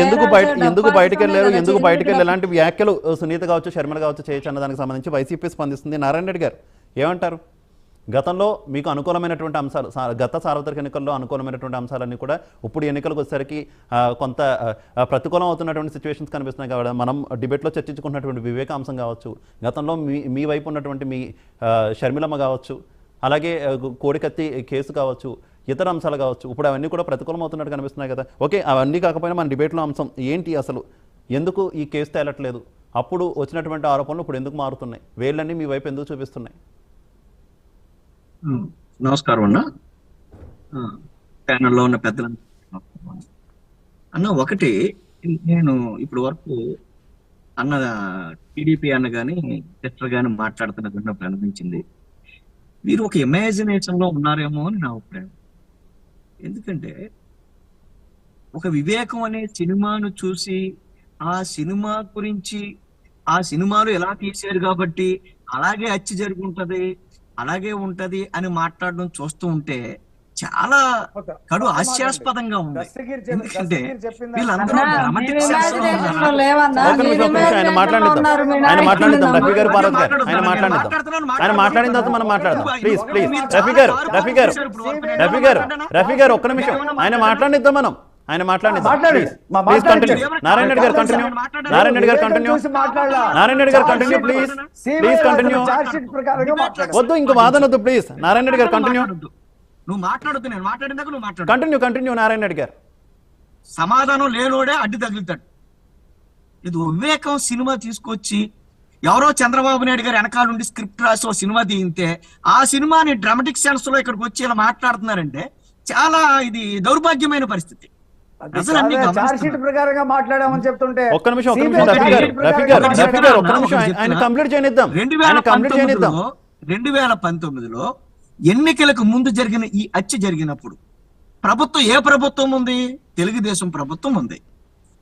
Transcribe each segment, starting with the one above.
ఎందుకు బయట ఎందుకు బయటకు వెళ్ళారు? ఎందుకు బయటకు వెళ్ళి ఎలాంటి వ్యాఖ్యలు సునీత కావచ్చు శర్మల కావచ్చు చేయొచ్చు అన్న దానికి సంబంధించి వైసీపీ స్పందిస్తుంది. నారాయణ రెడ్డి గారు ఏమంటారు? గతంలో మీకు అనుకూలమైనటువంటి అంశాలు గత సార్వత్రిక ఎన్నికల్లో అనుకూలమైనటువంటి అంశాలన్నీ కూడా ఇప్పుడు ఎన్నికలకు వచ్చేసరికి కొంత ప్రతికూలం అవుతున్నటువంటి సిచ్యువేషన్స్ కనిపిస్తున్నాయి కాబట్టి మనం డిబేట్లో చర్చించుకున్నటువంటి వివేక అంశం కావచ్చు గతంలో మీ మీ వైపు ఉన్నటువంటి మీ షర్మిలమ్మ కావచ్చు అలాగే కోడికత్తి కేసు కావచ్చు ఇతర అంశాలు కావచ్చు. ఇప్పుడు అవన్నీ కూడా ప్రతికూలం అవుతున్నట్టు కనిపిస్తున్నాయి కదా. ఓకే అవన్నీ కాకపోయినా మన డిబేట్లో అంశం ఏంటి అసలు? ఎందుకు ఈ కేసు తేలట్లేదు? అప్పుడు వచ్చినటువంటి ఆరోపణలు ఇప్పుడు ఎందుకు మారుతున్నాయి? వేళ్ళన్నీ మీ వైపు ఎందుకు చూపిస్తున్నాయి? నమస్కారం అన్న. ప్యానల్లో ఉన్న పెద్దల అన్న ఒకటి నేను ఇప్పుడు వరకు అన్న టీడీపీ అన్న కానీ సిస్టర్ కానీ మాట్లాడుతున్న విన్నప్పుడు అనిపించింది. వీరు ఒక ఇమాజినేషన్లో ఉన్నారేమో అని నా అభిప్రాయం. ఎందుకంటే ఒక వివేకం అనే సినిమాను చూసి ఆ సినిమా గురించి ఆ సినిమాలు ఎలా తీశారు కాబట్టి అలాగే అచ్చి జరుగుంటది అలాగే ఉంటది అని మాట్లాడడం చూస్తూ ఉంటే చాలా కడు హాస్యాస్పదంగా ఉంది. ఎందుకంటే వీళ్ళందరూ ఆయన imagination లో మాట్లాడిద్దాం. ఉన్నారు, మీ ఆయన నాయకులు మాట్లాడిద్దాం నమ్ముతున్నారు. రఫీ గారు భారత్ గారు ఆయన నేను మాట్లాడిద్దాం మాట్లాడుతున్నాను, ఆయన మాట్లాడిన తర్వాత మనం మాట్లాడదాం. ప్లీజ్ ప్లీజ్ రఫీ గారు రఫీ గారు రఫీ గారు రఫీ గారు ఒక్క నిమిషం. ఆయన మాట్లాడిద్దాం మనం. ఆయన మాట్లాడిద్దాం మాట్లాడండి. ప్లీజ్ కంటిన్యూ మాట్లాడండి. నారాయణ రెడ్డి గారు కంటిన్యూ నారాయణ రెడ్డి గారు కంటిన్యూ నారాయణ రెడ్డి గారు కంటిన్యూ ప్లీజ్ ప్లీజ్ కంటిన్యూ వద్దు ఇంక వాదన వద్దు ప్లీజ్ నారాయణ రెడ్డి గారు కంటిన్యూ. నువ్వు మాట్లాడొద్దు నేను మాట్లాడినాక నువ్వు మాట్లాడు. కంటిన్యూ కంటిన్యూ నారాయణ రెడ్డి గారు. సమాధానం లేనోడే అడ్డు తగులుతాడు. ఇది వివేకం సినిమా తీసుకొచ్చి ఎవరో చంద్రబాబు నాయుడు గారు వెనకాల నుండి స్క్రిప్ట్ రాసి ఓ సినిమా తీయితే ఆ సినిమాని డ్రామాటిక్ సెన్స్లో ఇక్కడికి వచ్చి ఇలా మాట్లాడుతున్నారంటే చాలా ఇది దౌర్భాగ్యమైన పరిస్థితి. ప్రకారంగా మాట్లాడామని చెప్తుంటే ఒక్క నిమిషం ఒక్క CBI నిమిషం రఫీ గారు చార్జ్ షీట్ రఫీ గారు ప్రకారంగా రఫీ గారు ఒక్క ఒకటి నిమిషం ఆయన- ఆయన చెప్తున్నా. కంప్లీట్ చేయనిద్దాం. రెండు వేల పంతొమ్మిదిలో రెండు వేల పంతొమ్మిదిలో ఎన్నికలకు ముందు జరిగిన ఈ హత్య జరిగినప్పుడు ప్రభుత్వం ఏ ప్రభుత్వం ఉంది? తెలుగుదేశం ప్రభుత్వం ఉంది.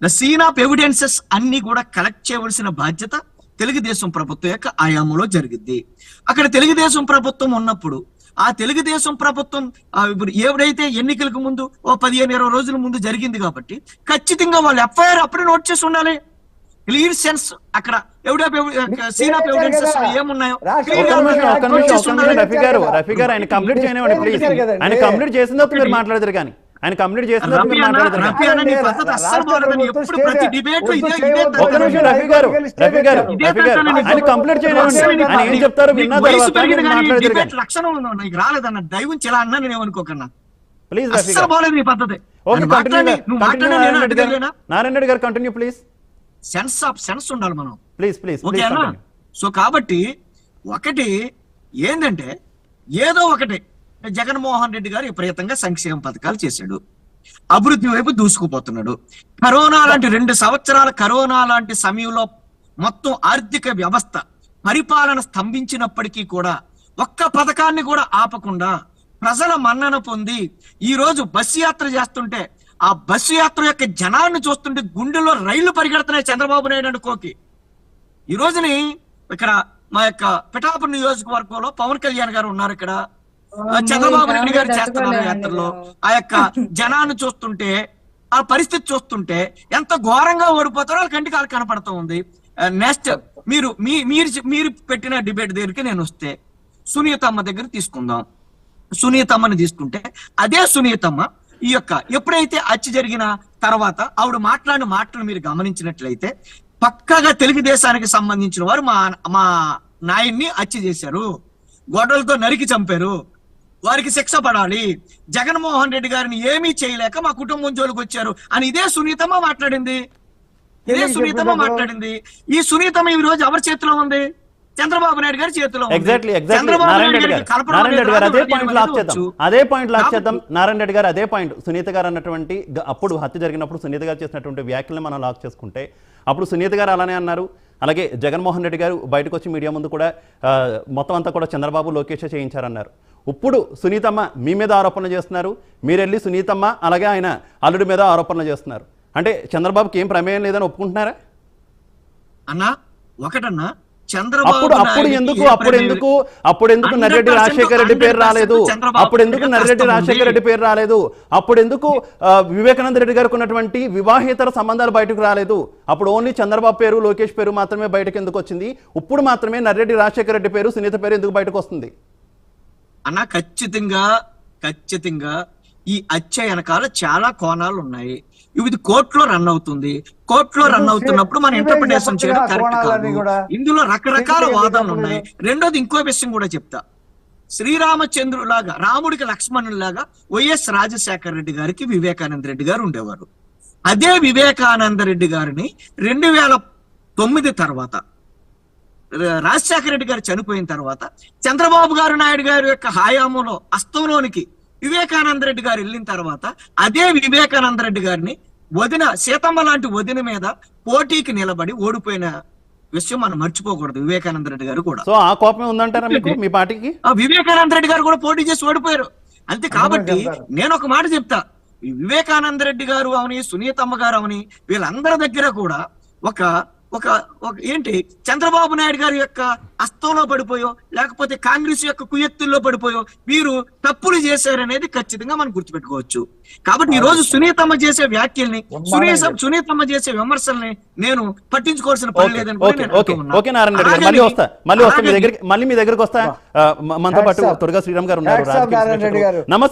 ద సీన్ ఆఫ్ ఎవిడెన్సెస్ అన్ని కూడా కలెక్ట్ చేయవలసిన బాధ్యత తెలుగుదేశం ప్రభుత్వం యొక్క ఆయామంలో జరిగింది అక్కడ తెలుగుదేశం ప్రభుత్వం ఉన్నప్పుడు ఆ తెలుగుదేశం ప్రభుత్వం ఇప్పుడు ఎవడైతే ఎన్నికలకు ముందు ఓ పదిహేను ఇరవై రోజుల ముందు జరిగింది కాబట్టి ఖచ్చితంగా వాళ్ళు ఎఫ్ఐఆర్ అప్పుడే నోట్ చేసి ఉండాలి. క్లియర్ సెన్స్ అక్కడ. సీన్ ఆఫ్ ఎవిడెన్సెస్ ఏమున్నాయో? రఫీ గారు రఫీ గారు ఆయన కంప్లీట్ చేయనివ్వండి ప్లీజ్ ఆయన కంప్లీట్ చేసిన తర్వాత మీరు మాట్లాడతారు కానీ. ఆయన కంప్లీట్ మీరు నిమిషం రఫీ గారు రఫీ గారు రఫీ గారు ఆయన ఆయన ఏం చెప్తారో విన్న తర్వాత మాట్లాడతారు లక్షణం నీకు రాలేదన్న దైవం చాలా అన్నా నేను ఏమనుకోకన్నా. ప్లీజ్ రఫీ గారు. బాగలేదు పద్ధతి. ఓకే కంటిన్యూ నారాయణ రెడ్డి గారు. Continue please sense of sense ఉండాలి మనం. ప్లీజ్ ప్లీజ్ ఓకేనా? సో కాబట్టి ఒకటి ఏంటంటే ఏదో ఒకటి జగన్మోహన్ రెడ్డి గారు విపరీతంగా సంక్షేమ పథకాలు చేశాడు. అభివృద్ధి వైపు దూసుకుపోతున్నాడు. కరోనా లాంటి రెండు సంవత్సరాల కరోనా లాంటి సమయంలో మొత్తం ఆర్థిక వ్యవస్థ పరిపాలన స్తంభించినప్పటికీ కూడా ఒక్క పథకాన్ని కూడా ఆపకుండా ప్రజల మన్నన పొంది ఈ రోజు బస్సు యాత్ర చేస్తుంటే ఆ బస్సు యాత్ర యొక్క జనాన్ని చూస్తుంటే గుండెల్లో రైళ్ళు పరిగెడుతున్నాయి చంద్రబాబు నాయుడు అనుకోకి ఈ రోజుని ఇక్కడ మా యొక్క పిఠాపురం నియోజకవర్గంలో పవన్ కళ్యాణ్ గారు ఉన్నారు ఇక్కడ. చంద్రబాబు నాయుడు గారు చేస్తున్నారు యాత్రలో. ఆ యొక్క జనాన్ని చూస్తుంటే ఆ పరిస్థితి చూస్తుంటే ఎంత ఘోరంగా ఓడిపోతారో వాళ్ళ కంటికి వాళ్ళకి కనపడుతూ ఉంది. నెక్స్ట్ మీరు మీ మీరు మీరు పెట్టిన డిబేట్ దగ్గరికి నేను వస్తే సునీతమ్మ దగ్గర తీసుకుందాం. సునీతమ్మని తీసుకుంటే అదే సునీతమ్మ ఈ యొక్క ఎప్పుడైతే హత్య జరిగిన తర్వాత ఆవిడ మాట్లాడిన మాటలు మీరు గమనించినట్లయితే పక్కగా తెలుగుదేశానికి సంబంధించిన వారు మా మా నాయన్ని హత్య చేశారు. గొడవలతో నరికి చంపారు. వారికి శిక్ష పడాలి. జగన్మోహన్ రెడ్డి గారిని ఏమీ చేయలేక మా కుటుంబం జోలికి వచ్చారు అని ఇదే సునీతమ్మ మాట్లాడింది. ఇదే సునీతమ్మ. మాట్లాడింది. ఈ సునీతమ్మ ఈ రోజు ఎవరి చేతిలో ఉంది? చంద్రబాబు నాయుడు గారి చేతిలో. ఎగ్జాక్ట్లీ ఎగ్జాక్ట్లీ నారాయణ రెడ్డి గారు. నారాయణ రెడ్డి గారు అదే పాయింట్ లాక్ చేద్దాం. అదే పాయింట్ లాక్ చేద్దాం నారాయణ రెడ్డి గారు అదే పాయింట్ సునీత గారు అన్నటువంటి అప్పుడు హత్య జరిగినప్పుడు సునీత గారు చేసినటువంటి వ్యాఖ్యలను మనం లాక్ చేసుకుంటే అప్పుడు సునీత గారు అలానే అన్నారు. అలాగే జగన్మోహన్ రెడ్డి గారు బయటకు వచ్చి మీడియా ముందు కూడా మొత్తం అంతా కూడా చంద్రబాబు లోకేష్ చేయించారన్నారు. ఇప్పుడు సునీతమ్మ మీ మీద ఆరోపణలు చేస్తున్నారు. మీరు వెళ్ళి సునీతమ్మ అలాగే ఆయన అల్లుడి మీద ఆరోపణలు చేస్తున్నారు. అంటే చంద్రబాబుకి ఏం ప్రమేయం లేదని ఒప్పుకుంటున్నారా? అన్నా ఒకటన్నా అప్పుడు అప్పుడు ఎందుకు అప్పుడు ఎందుకు అప్పుడు ఎందుకు 100% నర్రెడ్డి రాజశేఖర రెడ్డి పేరు 100% రాలేదు? అప్పుడు ఎందుకు నర్రెడ్డి రాజశేఖర. రెడ్డి పేరు రాలేదు? అప్పుడు ఎందుకు వివేకానంద రెడ్డి గారికి ఉన్నటువంటి వివాహేతర సంబంధాలు బయటకు రాలేదు? అప్పుడు ఓన్లీ చంద్రబాబు పేరు లోకేష్ పేరు మాత్రమే బయటకు ఎందుకు వచ్చింది? ఇప్పుడు మాత్రమే నర్రెడ్డి రాజశేఖర రెడ్డి పేరు సునీత పేరు ఎందుకు బయటకు వస్తుంది? అన్న ఖచ్చితంగా ఖచ్చితంగా ఈ హత్య వెనకాల చాలా కోణాలు ఉన్నాయి. ఇది కోర్టులో రన్ అవుతుంది. కోర్టులో రన్ అవుతున్నప్పుడు మన ఇంటర్ప్రిటేషన్ చేయడం కరెక్ట్ కాదు. ఇందులో రకరకాల చెప్పొచ్చు ఉన్నాయి. రెండోది ఇంకో విషయం కూడా చెప్తా. శ్రీరామచంద్రులాగా రాముడికి లక్ష్మణులాగా వైఎస్ రాజశేఖర రెడ్డి గారికి వివేకానంద రెడ్డి గారు ఉండేవారు. అదే వివేకానంద రెడ్డి గారిని రెండు వేల తొమ్మిది తర్వాత రాజశేఖర రెడ్డి గారు చనిపోయిన తర్వాత చంద్రబాబు గారు నాయుడు గారి యొక్క హయాంలో అస్తంలోనికి వివేకానంద రెడ్డి గారు వెళ్ళిన తర్వాత అదే వివేకానంద రెడ్డి గారిని వదిన సీతమ్మ లాంటి వదిన మీద పోటీకి నిలబడి ఓడిపోయిన విషయం మనం మర్చిపోకూడదు వివేకానంద రెడ్డి గారు కూడా. సో ఆ కోపమే ఉందంటారా మీకు మీ పార్టీకి? ఆ వివేకానంద రెడ్డి గారు కూడా పోటీ చేసి ఓడిపోయారు. అంతే కాబట్టి. నేను ఒక మాట చెప్తా. వివేకానంద రెడ్డి గారు అవని సునీతమ్మ గారు అవని వీళ్ళందరి దగ్గర కూడా ఒక ఒక ఒక ఏంటి? చంద్రబాబు నాయుడు గారి యొక్క అస్తంలో పడిపోయో లేకపోతే కాంగ్రెస్ యొక్క కుయెత్తుల్లో పడిపోయో వీరు తప్పులు చేశారనేది ఖచ్చితంగా మనం గుర్తుపెట్టుకోవచ్చు. కాబట్టి ఈ రోజు సునీతమ్మ చేసే వ్యాఖ్యల్ని సునీత సునీతమ్మ చేసే విమర్శల్ని నేను పట్టించుకోవాల్సిన పని లేదని మళ్ళీ వస్తా మళ్ళీ వస్తా మీ దగ్గరికి మళ్ళీ మీ దగ్గరికి వస్తా. మనతో పాటు. తురగా శ్రీరామ్ గారు ఉన్నారు. నమస్తే